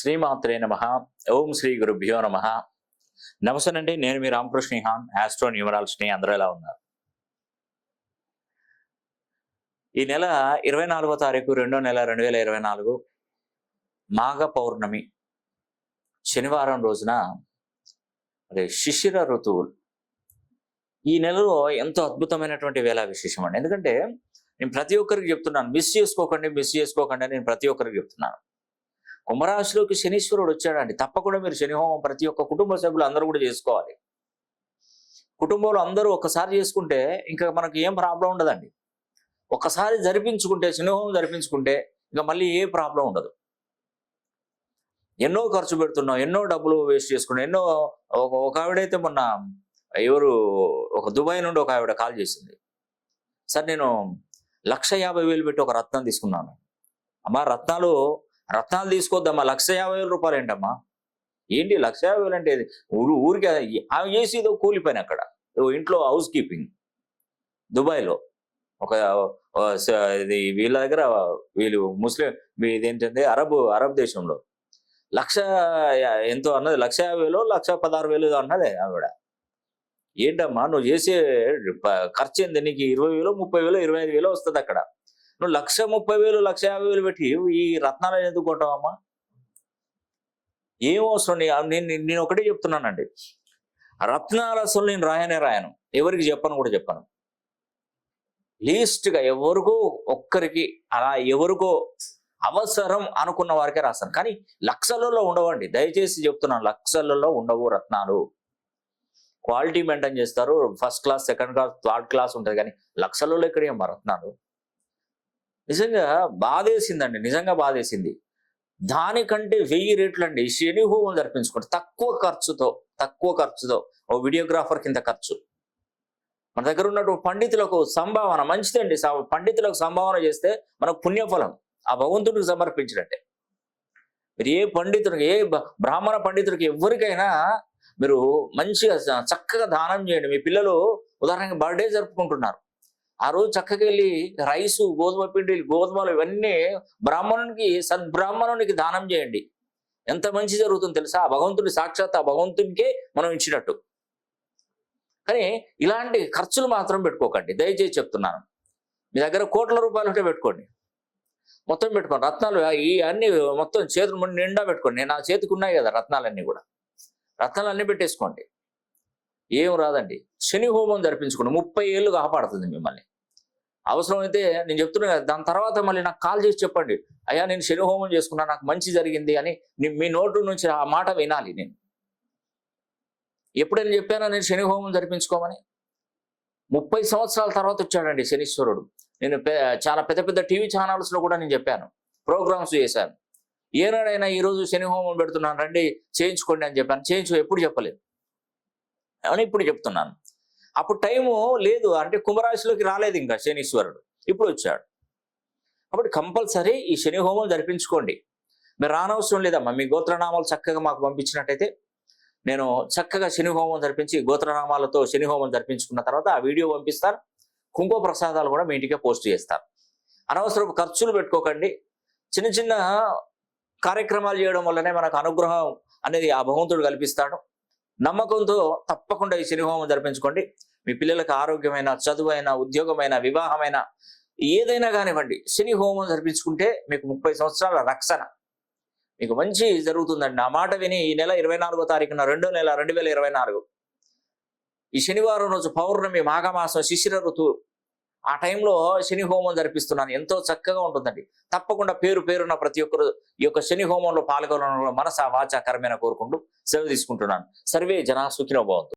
శ్రీమాత్రే నమ. ఓం శ్రీ గురుభ్యో నమ. నమస్తేనండి నేను మీ రామకృష్ణ హాన్ ఆస్ట్రో న్యూమరాలజీని అందరూ ఎలా ఉన్నారు? ఈ నెల ఇరవై నాలుగో తారీఖు రెండో నెల రెండు వేల ఇరవై నాలుగు మాఘ పౌర్ణమి శనివారం రోజున అదే శిశిర ఋతువులు. ఈ నెలలో ఎంతో అద్భుతమైనటువంటి వేళ విశేషం అండి. ఎందుకంటే నేను ప్రతి ఒక్కరికి చెప్తున్నాను మిస్ చేసుకోకండి మిస్ చేసుకోకండి నేను ప్రతి ఒక్కరికి చెప్తున్నాను. కుంభరాశిలోకి శనీశ్వరుడు వచ్చాడండి. తప్పకుండా మీరు శని హోమం ప్రతి ఒక్క కుటుంబ సభ్యులు అందరూ కూడా చేసుకోవాలి. కుటుంబంలో అందరూ ఒక్కసారి చేసుకుంటే ఇంకా మనకి ఏం ప్రాబ్లం ఉండదండి. ఒక్కసారి జరిపించుకుంటే శని హోమం జరిపించుకుంటే ఇంకా మళ్ళీ ఏ ప్రాబ్లం ఉండదు. ఎన్నో ఖర్చు పెడుతున్నాం ఎన్నో డబ్బులు వేస్ట్ చేసుకున్నాం ఎన్నో ఒక ఒక ఆవిడైతే మొన్న ఎవరు ఒక దుబాయ్ నుండి ఒక ఆవిడ కాల్ చేసింది. సార్ నేను లక్ష యాభై వేలు పెట్టి ఒక రత్నం తీసుకున్నాను. అమ్మ రత్నాలు రత్నాలు తీసుకోవద్దమ్మా లక్ష యాభై వేల రూపాయలు ఏంటమ్మా? ఏంటి లక్ష యాభై వేలు అంటే ఊరు ఊరికి ఆమె చేసేదో కూలిపోయిన అక్కడ. ఓ ఇంట్లో హౌస్ కీపింగ్. దుబాయ్లో. ఒక స- ఇది వీళ్ళ దగ్గర వీళ్ళు ముస్లిం ఇదేంటంటే అరబ్ అరబ్ దేశంలో. లక్ష ఎంతో అన్నది లక్ష యాభై వేలు లక్ష పదహారు వేలు అన్నదే ఆవిడ. ఏంటమ్మా? నువ్వు చేసే ఖర్చు ఏంది? నీకు ఇరవై వేలు ముప్పై వేలు ఇరవై ఐదు వేలు వస్తుంది అక్కడ. నువ్వు లక్ష ముప్పై వేలు లక్ష యాభై వేలు పెట్టి ఈ రత్నాలు ఎందుకు కొంటావమ్మా? ఏం అవసరం? నేను నేను- ఒకటే చెప్తున్నానండి. రత్నాలు అసలు నేను రాయనే రాయను. ఎవరికి చెప్పను కూడా చెప్పను. లీస్ట్గా ఎవరికో ఒక్కరికి అలా ఎవరికో అవసరం అనుకున్న వారికే రాస్తాను. కానీ లక్షలలో ఉండవండి. దయచేసి చెప్తున్నాను లక్షలలో ఉండవు రత్నాలు. క్వాలిటీ మెయింటైన్ చేస్తారు. First class second class third class ఉంటుంది కానీ లక్షలలో ఇక్కడ ఏం రత్నాలు? నిజంగా బాధేసిందండి నిజంగా బాధేసింది. దానికంటే వెయ్యి రేట్లండి శని హోమం జరిపించుకోండి తక్కువ ఖర్చుతో తక్కువ ఖర్చుతో ఓ వీడియోగ్రాఫర్ కింద ఖర్చు. మన దగ్గర ఉన్నట్టు పండితులకు సంభావన మంచిదండి పండితులకు సంభావన చేస్తే మనకు పుణ్యఫలం. ఆ భగవంతుడికి సమర్పించినట్టే. మీరు ఏ పండితుడికి ఏ బ్రాహ్మణ పండితుడికి ఎవరికైనా మీరు మంచిగా చక్కగా దానం చేయండి. మీ పిల్లలు ఉదాహరణకి బర్త్డే జరుపుకుంటున్నారు. ఆ రోజు చక్కగా వెళ్ళి రైసు గోధుమ పిండి గోధుమలు ఇవన్నీ బ్రాహ్మణునికి సద్బ్రాహ్మణునికి దానం చేయండి. ఎంత మంచి జరుగుతుంది తెలుసా? ఆ భగవంతుడి సాక్షాత్ ఆ భగవంతునికే మనం ఇచ్చినట్టు. కానీ ఇలాంటి ఖర్చులు మాత్రం పెట్టుకోకండి. దయచేసి చెప్తున్నాను. మీ దగ్గర కోట్ల రూపాయలు ఉంటే పెట్టుకోండి. మొత్తం పెట్టుకోండి. రత్నాలు ఈ అన్ని మొత్తం చేతులు నిండా పెట్టుకోండి. నేను నా చేతికి ఉన్నాయి కదా రత్నాలన్నీ కూడా. రత్నాలు అన్నీ పెట్టేసుకోండి. ఏం రాదండి. శని హోమం జరిపించుకోండి. ముప్పై ఏళ్ళు కాపాడుతుంది మిమ్మల్ని. అవసరమైతే నేను చెప్తున్నా దాని తర్వాత మళ్ళీ నాకు కాల్ చేసి చెప్పండి. అయ్యా నేను శని హోమం చేసుకున్నా నాకు మంచి జరిగింది అని మీ నోటు నుంచి ఆ మాట వినాలి నేను. ఎప్పుడైనా చెప్పానా నేను శని హోమం జరిపించుకోమని? ముప్పై సంవత్సరాల తర్వాత వచ్చాడండి శనీశ్వరుడు. నేను చాలా పెద్ద పెద్ద టీవీ ఛానల్స్లో కూడా నేను చెప్పాను. ప్రోగ్రామ్స్ చేశాను. ఏనాడైనా ఈరోజు శని హోమం పెడుతున్నాను రండి చేయించుకోండి అని చెప్పాను. చేయించు ఎప్పుడు చెప్పలేదు. అని ఇప్పుడు చెప్తున్నాను. అప్పుడు టైము లేదు. అంటే కుంభరాశిలోకి రాలేదు ఇంకా శనీశ్వరుడు. ఇప్పుడు వచ్చాడు. కాబట్టి కంపల్సరీ ఈ శని హోమం జరిపించుకోండి. మీరు రానవసరం లేదమ్మా మీ గోత్రనామాలు చక్కగా మాకు పంపించినట్టయితే నేను చక్కగా శని హోమం జరిపించి గోత్రనామాలతో శని హోమం జరిపించుకున్న తర్వాత ఆ వీడియో పంపిస్తాను కుంకుమ ప్రసాదాలు కూడా మీ ఇంటికే పోస్ట్ చేస్తాను అనవసరపు ఖర్చులు పెట్టుకోకండి. చిన్న చిన్న కార్యక్రమాలు చేయడం వల్లనే మనకు అనుగ్రహం అనేది ఆ భగవంతుడు కల్పిస్తాడు. నమ్మకంతో తప్పకుండా ఈ శనిహోమం జరిపించుకోండి. మీ పిల్లలకు ఆరోగ్యమైన చదువైన ఉద్యోగమైన వివాహమైన ఏదైనా కానివ్వండి శని హోమం జరిపించుకుంటే మీకు ముప్పై సంవత్సరాల రక్షణ. మీకు మంచి జరుగుతుందండి. ఆ మాట విని ఈ నెల ఇరవై నాలుగో తారీఖున రెండో నెల రెండు వేల ఇరవై నాలుగు. ఈ శనివారం రోజు పౌర్ణమి మాఘమాసం శిశిర ఋతువు ఆ టైంలో శని హోమం జరిపిస్తున్నాను. ఎంతో చక్కగా ఉంటుందండి. తప్పకుండా పేరు పేరున్న ప్రతి ఒక్కరు ఈ యొక్క శని హోమంలో పాల్గొనడంలో మనస వాచ కరమైన కోరుకుంటూ సెలవు తీసుకుంటున్నాను. సర్వే జనా సుఖినో బాగుంది